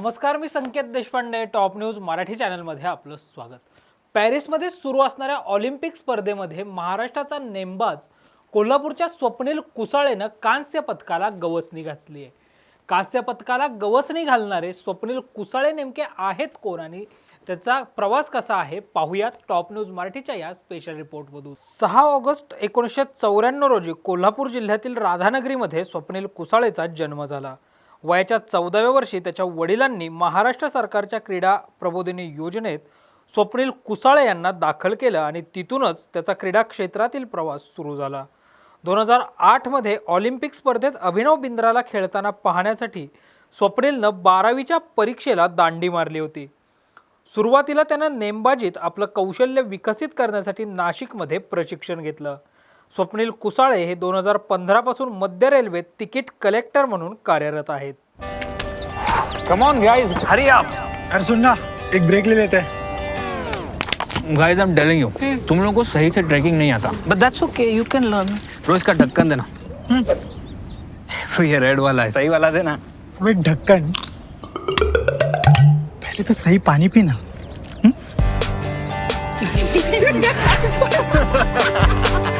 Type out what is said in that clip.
नमस्कार मी Sanket Deshpande top news Marathi चॅनलमध्ये आपलं स्वागत. पॅरिसमध्ये सुरू असणाऱ्या ऑलिम्पिक स्पर्धेमध्ये महाराष्ट्राचा नेमबाज कोल्हापूरच्या स्वप्नील कुसाळेनं कांस्य पदकाला गवसणी घातली आहे कांस्य पदकाला गवसणी घालणारे स्वप्नील कुसाळे नेमके आहेत कोण आणि त्याचा प्रवास कसा आहे? पाहूयात टॉप न्यूज मराठीच्या या स्पेशल रिपोर्टमधून सहा ऑगस्ट एकोणीसशे चौऱ्याण्णव रोजी कोल्हापूर जिल्ह्यातील राधानगरीमध्ये स्वप्नील कुसाळेचा जन्म झाला. वयाच्या चौदाव्या वर्षी त्याच्या वडिलांनी महाराष्ट्र सरकारच्या क्रीडा प्रबोधिनी योजनेत स्वप्नील कुसाळे यांना दाखल केलं आणि तिथूनच त्याचा क्रीडा क्षेत्रातील प्रवास सुरू झाला. दोन हजार आठमध्ये ऑलिम्पिक स्पर्धेत अभिनव बिंद्राला खेळताना पाहण्यासाठी स्वप्नीलनं बारावीच्या परीक्षेला दांडी मारली होती. सुरुवातीला त्यानं नेमबाजीत आपलं कौशल्य विकसित करण्यासाठी नाशिकमध्ये प्रशिक्षण घेतलं. स्वप्नील कुसाळे हे दोन हजार पंधरापासून मध्य रेल्वेत तिकीट कलेक्टर म्हणून कार्यरत आहेत. कम ऑन गाइस हरी अरे सुन ना एक ब्रेक ले लेते. हैं guys I am telling you तुम लोगों को सही से ट्रैकिंग नहीं आता. But that's okay, you can learn. रोज का ढक्कन देना. ये रेड वाला है. सही वाला देना. अबे ढक्कन पहले तो सही पानी पीना.